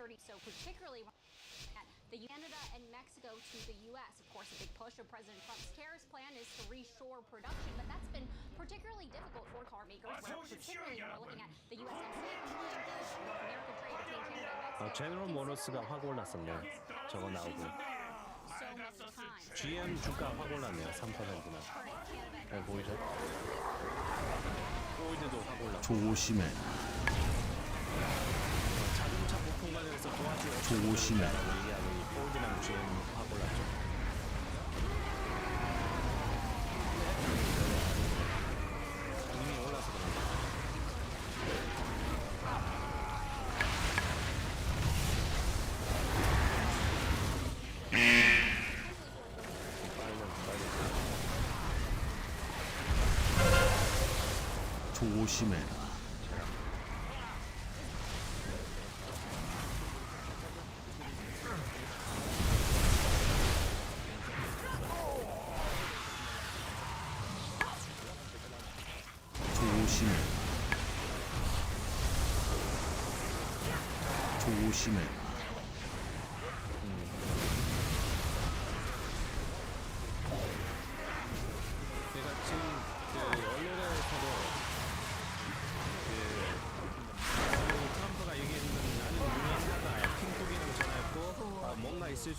30. So particularly at the Canada and Mexico to the U.S. Of course, a big push of President Trump's tariffs plan is to reshore production, but that's been particularly difficult for car makers. Where particularly when we're looking at the USMCA compliant goods, North American trade between Canada and Mexico. 아, 제너럴 모너스가 확 올랐었네요. 저거 나오고. So much time. GM 주가 확 올랐네요. 3%나. 네, 보이죠? 포이드도 확 올랐고. 조심해 심해라 조심해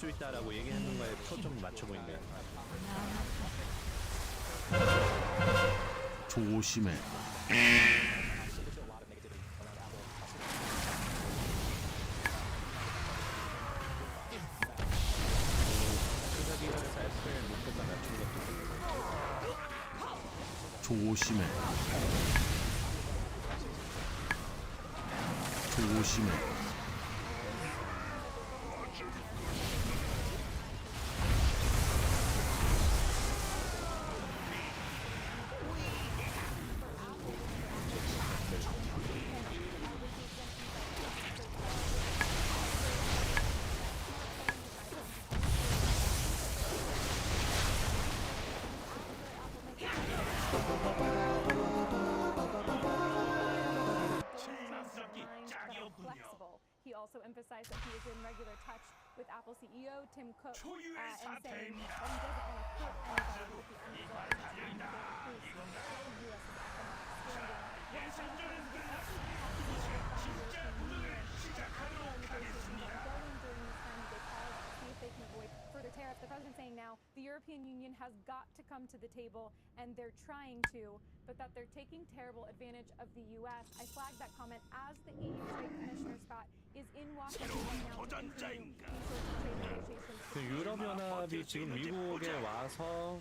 수 있다라고 얘기하는 거에 초점 맞춰 보인대요. 조심해 flexible. He also emphasized that he is in regular touch with Apple CEO Tim Cook uh, and saying that he doesn't want to put anybody with the unresolved issues in their case that the U.S. is expanding. What is China saying is that actually have to be shared by the European Union. Ongoing during this time they pause to see if they can avoid further tariffs. The president's saying now the European Union has got to come to the table, and they're trying to, but that they're taking terrible advantage of the U.S. I flagged that comment as the EU Trade Commissioner Scott is in Washington now to continue these sorts of trade negotiations. 그 유럽연합이 지금 미국에 와서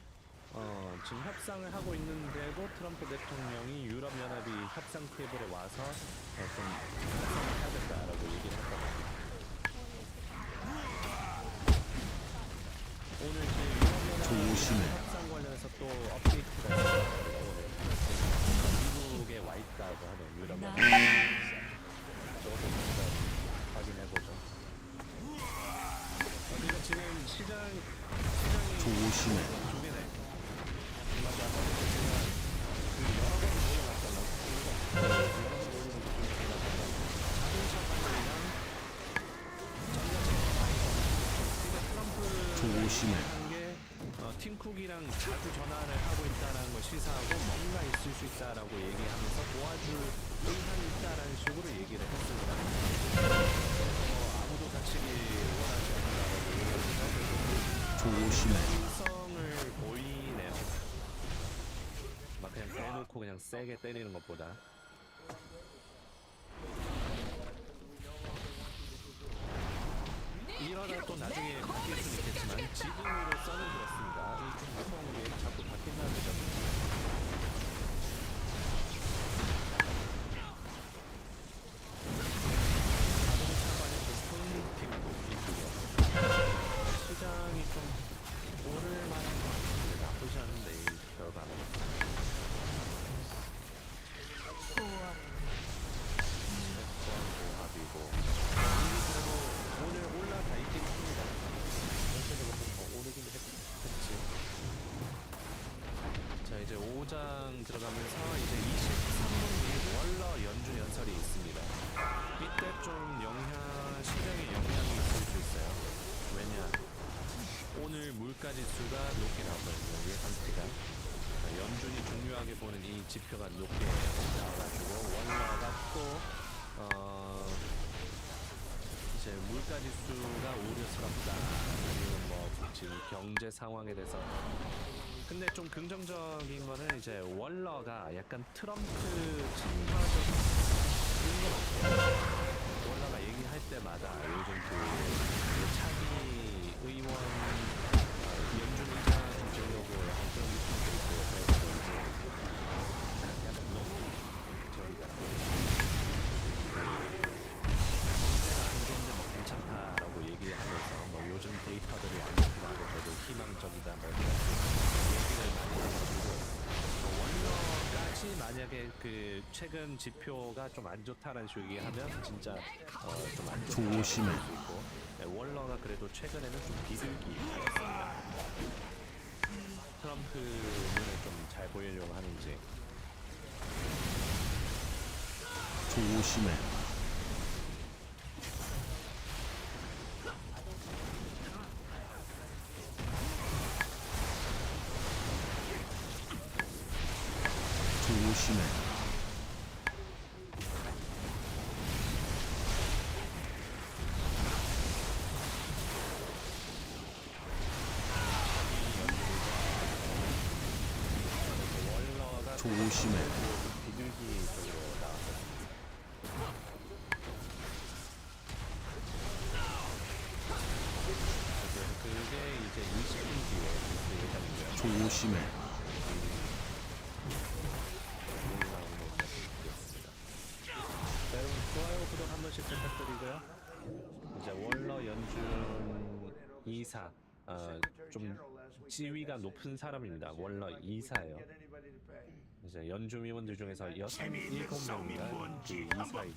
어, 지금 협상을 하고 있는데도 트럼프 대통령이 유럽연합이 협상 테이블에 와서 어, 좀 협상을 하겠다라고 얘기를 했거든요. 조심해. 협상 관련해서 또 업데이트가 있어요. 미국에 와 있다고 하네요. 유럽연합. 저것도 우리가 확인해보죠. 우리가 지금 시장 시장이 조심해 팀쿡이랑 자주 전화를 하고 있다라는 걸 시사하고 뭔가 있을 수 있다라고 얘기하면서 도와줄 의향이 있다라는 식으로 얘기를 했습니다. 뭐 아무도 다치기 원하지 않는다라고 얘기하면서 조심해 성을 보이네요. 막 그냥 대놓고 그냥 세게 때리는 것보다. 이러다 또 나중에 바뀔 수는 있겠지만 지금으로서는 그렇습니다. 무서운 게 자꾸 바뀐다는 점. 들어가면서 이제 23분 월러 연준 연설이 있습니다. 이때 좀 영향, 시장에 영향이 있을 수 있어요. 왜냐, 오늘 물가 지수가 높게 나왔거든요. 이게 예상치가. 연준이 중요하게 보는 이 지표가 높게 나와가지고 월러가 또 어, 이제 물가 지수가 우려스럽다. 아니면 뭐 지금 경제 상황에 대해서 근데 좀 긍정적인 거는 이제 월러가 약간 트럼프 친화적인 것 같아요. 월러가 얘기할 때마다 요즘 그, 그 차기 의원 아, 연준 의장 되려고 약간 그런 느낌도 있고 그래서 이제 약간 너무 저희가 문제가 안 좋은데 뭐 괜찮다라고 얘기하면서 뭐 요즘 데이터들이 안 하고 저도 희망적이다 뭐 원러까지 만약에 그 최근 지표가 좀 안 좋다라는 식으로 얘기하면 진짜 어, 좀안 좋다 조심해. 수 있고 네, 월러가 그래도 최근에는 좀 비둘기 같습니다. 트럼프 눈에 좀 잘 보이려고 하는지 조심해. 조심해. 조심해. 비둘기 쪽으로. 그래서 그게 이제 20분 뒤에 그 예정이고요. 조심해. 지위가 높은 사람입니다. 월러 이사예요. 이제 연준 위원들 중에서 여섯 일곱 명인가 그 이사 있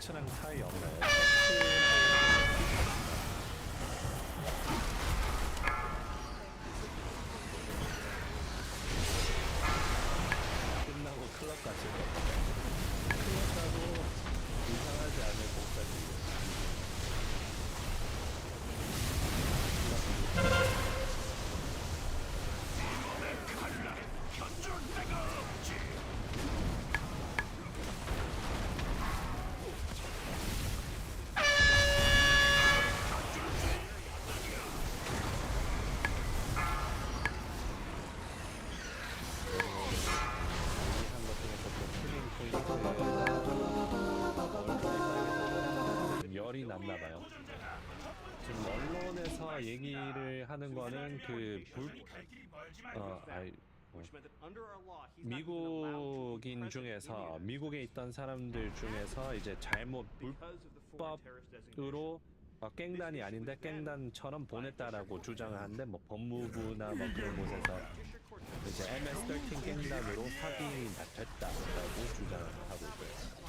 셔츠랑 타이 없나요? 소리 났나 봐요. 지금 언론에서 얘기를 하는 거는 그 불, 어, 아이, 뭐, 미국인 중에서 미국에 있던 사람들 중에서 이제 잘못 불법으로 어, 깽단이 아닌데 깽단처럼 보냈다라고 주장을 하는데 뭐 법무부나 뭐 그런 곳에서 이제 MS-13 깽단으로 확인이 다 됐다라고 주장을 하고 있고요.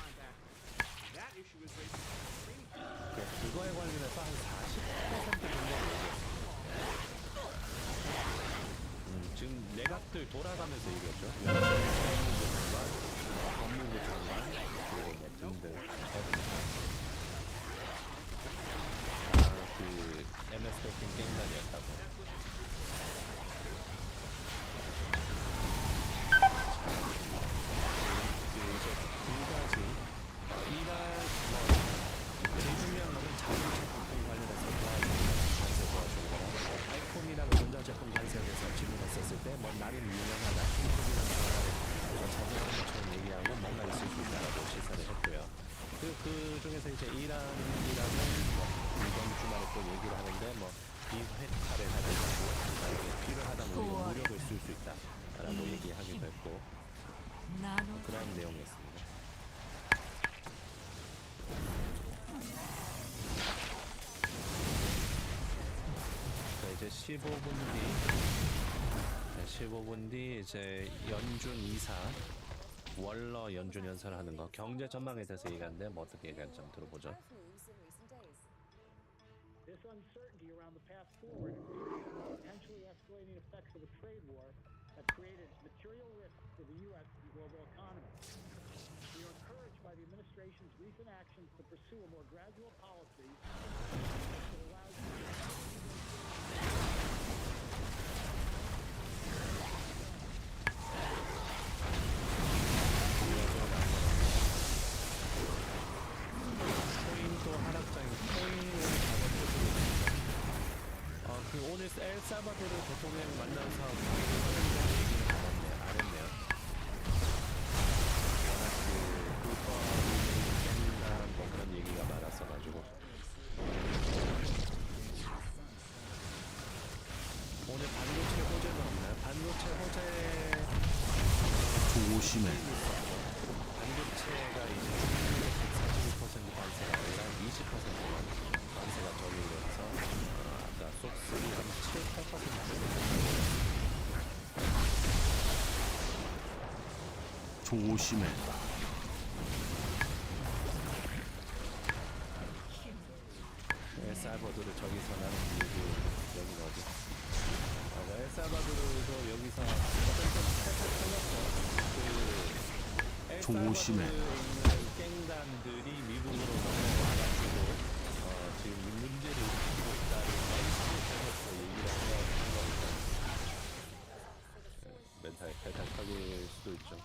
네, 그거에 관련해서 한40% 정도. 음, 지금 내각들 돌아가면서 얘기했죠. 15분 뒤, 네, 15분 뒤 이제 연준 이사 월러 연준 연설을 하는 거 경제 전망에 대해서 얘기하는데 뭐 어떻게 얘기하는지 좀 들어보죠. This uncertainty around the path forward, potentially escalating effects of a trade war, have created material risks to the U.S. and global economy. We are encouraged by the administration's recent actions to pursue a more gradual policy that allows 조심해. 반도체가 이제 중국의 142% 관세가 아니라 20%만 관세가 적용돼서 어, 아까 속쓰리 한 7, 8% 조심해. 다. 네, 멘탈 탈탈하길 수도 있죠.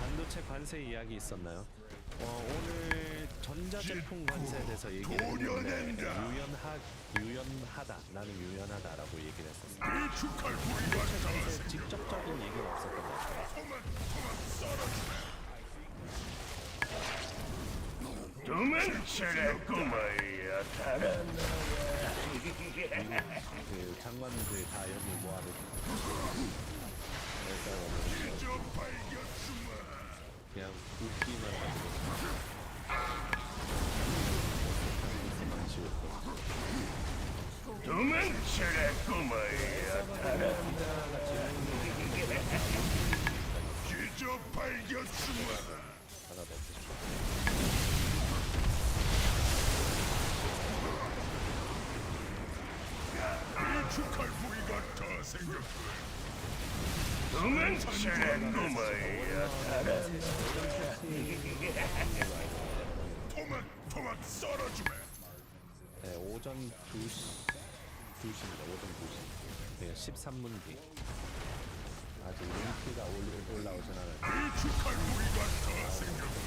반도체 관세 이야기 있었나요? 어, 오늘 전자제품 관세에 대해서 얘기를 했는데 유연하, 유연하다, 나는 유연하다라고 얘기를 했었어요. 반도체 관세 직접적인 얘기는 없었던 것 같아요. 도망쳐라 꼬마야 달아나 그 장관들 다 여기 모아놓고 그냥 웃기만 하고 발견주마 하나도 없으시고 축할 부위가 더 생겼군 도망쳐라 꼬마야 토막 토막 썰어주마 네, 오전 2시 2시입니다. 오전 2시. 네, 13분 뒤. 아직 올라, 올라오진 않아요. 축할 부위가 더 생겼군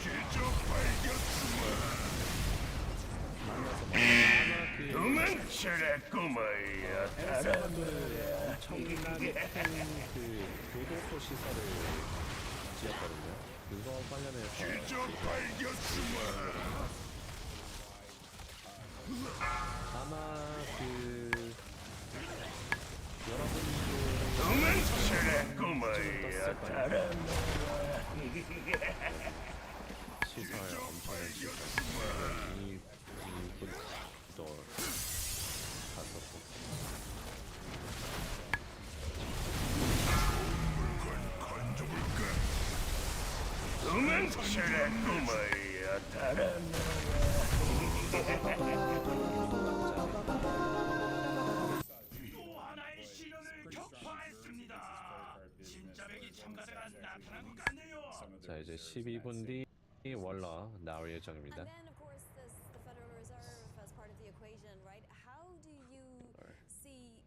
기저 발견주마 만나서 뭐 아마 그 도망쳐라 꼬마야 엘살바도르에 엄청난 큰그 교도 시설을 지었거든요. 그거 관련해서 대접하겠구만 아마 그 여러분도 달아나 또 하나의 시련을 격파했습니다 진짜백이 참가자가 나타난 것 같네요 자 이제 12분 뒤 월러 나올 예정입니다. And then, of course, there's the Federal Reserve as part of the equation, right? How do you see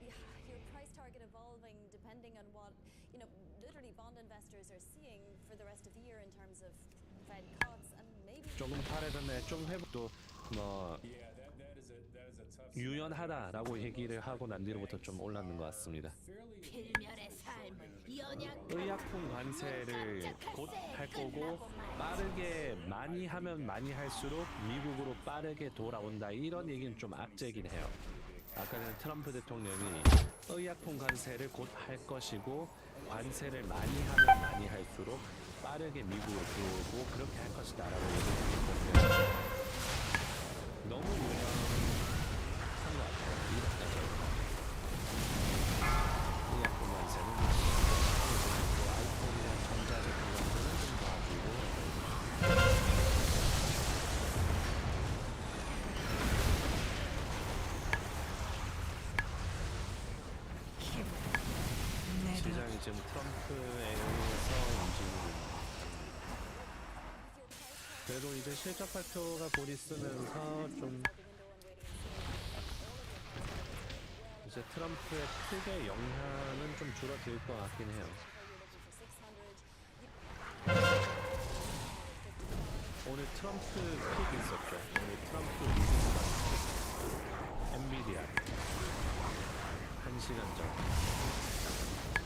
yeah, your price target evolving depending on what, you know, literally bond investors are seeing for the rest of the year in terms of Fed cuts and maybe 조금 팔해졌네. 좀 회복도 뭐 유연하다라고 얘기를 하고 난 뒤로부터 좀 올랐는 것 같습니다. 필멸의 삶, 연약 의약품 관세를 곧 할 거고 빠르게 많이 하면 많이 할수록 미국으로 빠르게 돌아온다 이런 얘기는 좀 악재긴 해요. 아까는 트럼프 대통령이 의약품 관세를 곧 할 것이고 관세를 많이 하면 많이 할수록 빠르게 미국으로 들어오고 그렇게 할 것이다라고 얘기했는데 너무 유명한 것 같아요. 이렇게 의약품 관세는 뭐 아이폰이나 전자제품 관세는 좀 도와주고 시장이 지금 트럼프에 의해서 움직이고 있는 그래도 이제 실적 발표가 곧 있으면서 좀 이제 트럼프의 크게 영향은 좀 줄어들 것 같긴 해요. 오늘 트럼프 픽 있었죠. 오늘 트럼프 리딩 엔비디아 한 시간 전.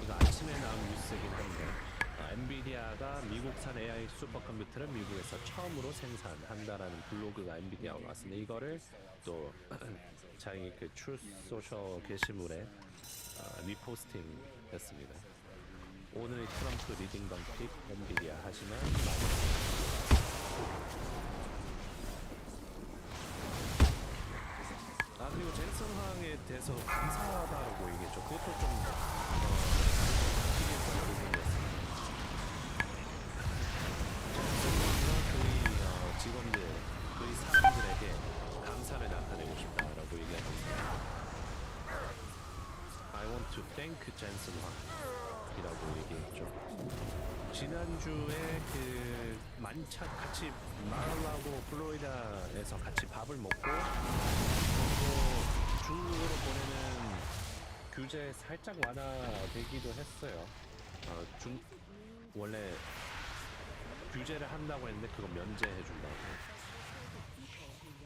이거 아침에 나온 뉴스이긴 한데 어, 엔비디아가 미국산 AI 슈퍼컴퓨터를 미국에서 처음으로 생산한다라는 블로그가 엔비디아가 왔습니다. 이거를 또 자기 그 트루스 소셜 게시물에 어, 리포스팅 했습니다. 오늘 트럼프 리딩 덩픽 엔비디아 하시면 아 그리고 젠슨 황에 대해서 감사하다고 얘기했죠. 그것도 좀 어, 같이 마을하고 플로리다에서 같이 밥을 먹고 그리고 중국으로 보내는 규제 살짝 완화되기도 했어요. 어, 중 원래 규제를 한다고 했는데 그거 면제해 준다고.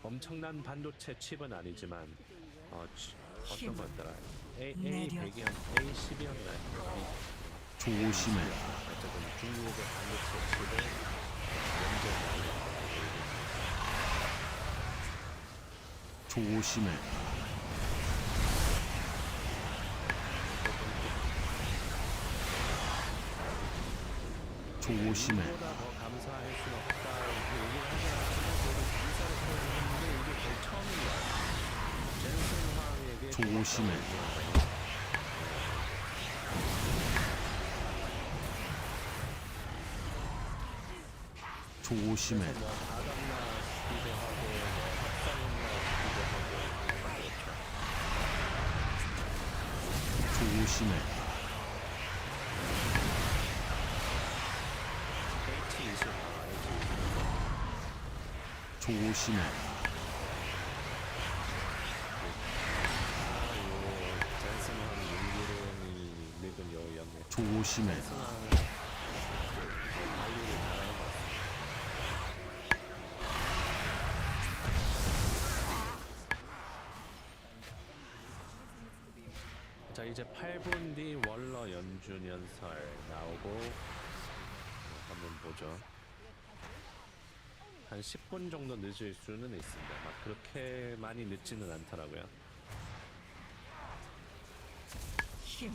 엄청난 반도체 칩은 아니지만 어, 치- 어떤 거였더라? A A 100이었 A 10이었나요? 조심해 어쨌든 중국의 반도체 칩을. 조심해. 조심해. 더 감사할 수는 없다 이렇게 얘기를 하긴 하지만 그래도 감사를 표현했는데 이게 거의 처음인 것 같아요. 젠슨 황에게 조심해. 조심해. 조심해 H 20 조심해. 조심해 관리를 잘하는 것 같아요. 자 이제 8분 뒤 월러 연주 4주년설 나오고 어, 한번 보죠. 한 10분 정도 늦을 수는 있습니다. 막 그렇게 많이 늦지는 않더라고요. 조심해.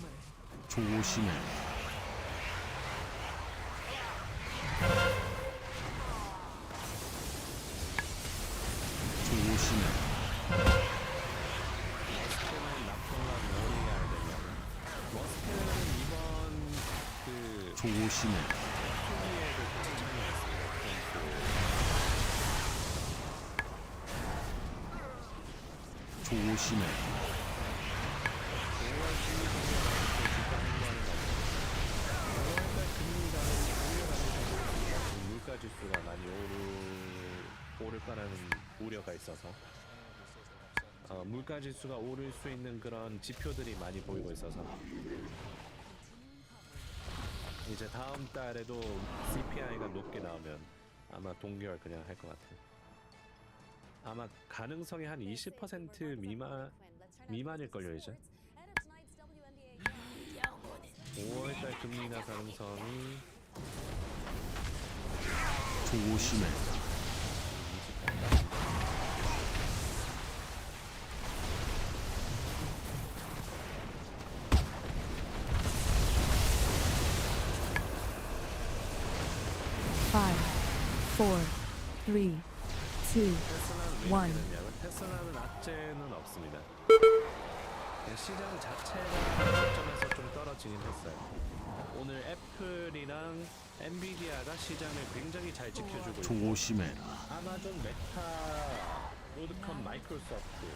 조심해. 가 올려가면서 물가 지수가 많이 오를 오를 거라는 우려가 있어서. 어, 물가 지수가 오를 수 있는 그런 지표들이 많이 보이고 있어서 이제 다음 달에도 CPI가 높게 나오면 아마 동결 그냥 할 것 같아요. 아마 가능성이 한 20% 미만 미만일걸요 이제. 5월달 금리 인하 가능성이 조심해. 4, 3, 2, 1. 패스라는 악재는 없습니다. 그 시장 자체가 점에서 좀 떨어지긴 했어요. 오늘 애플이랑 엔비디아가 시장을 굉장히 잘 지켜주고 조심해라. 아마존, 메타, 로드컴, 마이크로소프트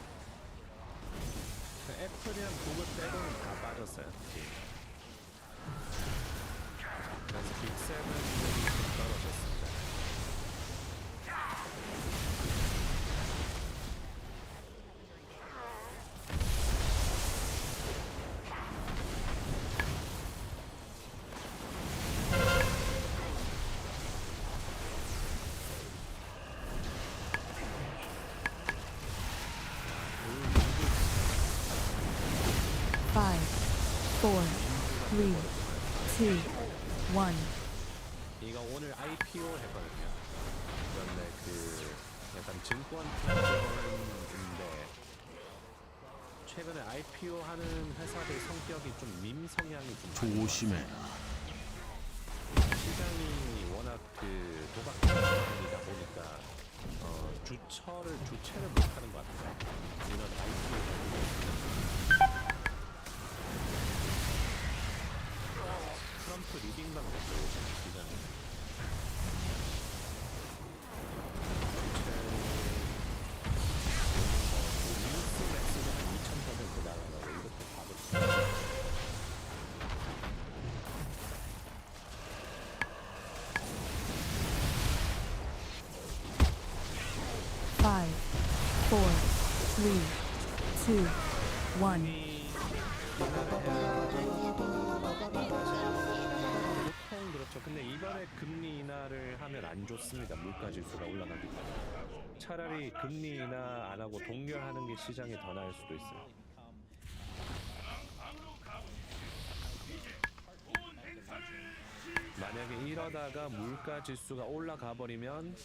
그 애플이랑 구글 빼고는 다 빠졌어요. 그래서 빅세븐이 떨어졌습니다. Four, three, two, one. 이거 오늘 IPO 했거든요. 그런데 그 약간 증권 투자인데 최근에 IPO 하는 회사들 성격이 좀 밈 성향이 좀 많이 조심해. 시장이 워낙 그 도박 시장이다 보니까 어, 주처를 주체를 못하는 것 같아요. 이런 IPO 트럼프 리딩방 됐어요 시장이. 뉴스맥스가 한2,000% 나가고 이것도 밥을 Five, four, three, two, one. 그렇죠. 근데 이번에 금리 인하를 하면 안 좋습니다. 물가 지수가 올라가기 때문에. 차라리 금리 인하 안 하고 동결하는 게 시장에 더 나을 수도 있어요. 만약에 이러다가 물가 지수가 올라가 버리면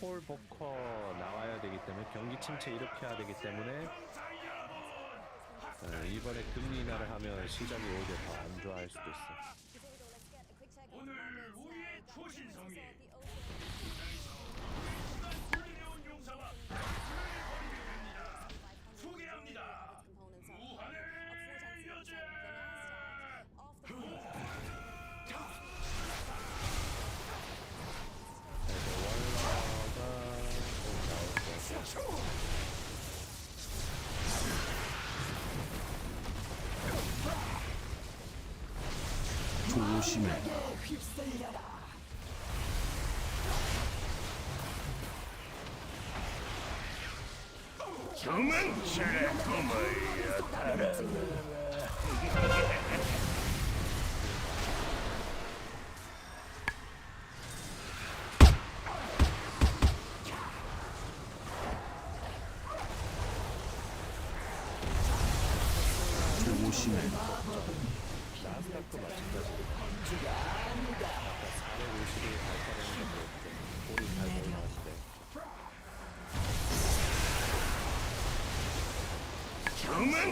폴 버커 나와야 되기 때문에 경기 침체 일으켜야 되기 때문에 어, 이번에 금리 인하를 하면 시장이 오히려 더 안 좋아할 수도 있어요. 오늘 우리의 초신성이 훌륭한 용사와 벌이게 됩니다. 소개합니다. 무한의 여제. 조심해. 도망쳐라 꼬 오늘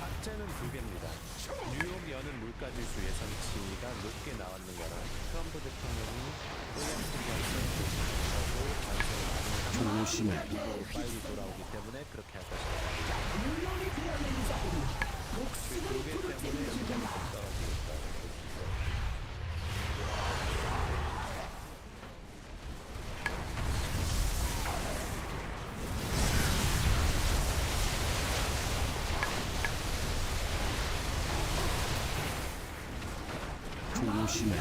악재는 두 개입니다. 뉴욕 여는 물가 지수 예상치가 높게 나왔는 거랑 트럼프 대통령이 조심해 빨리 돌아오기 때문에 그렇게 할 것이다. 조심해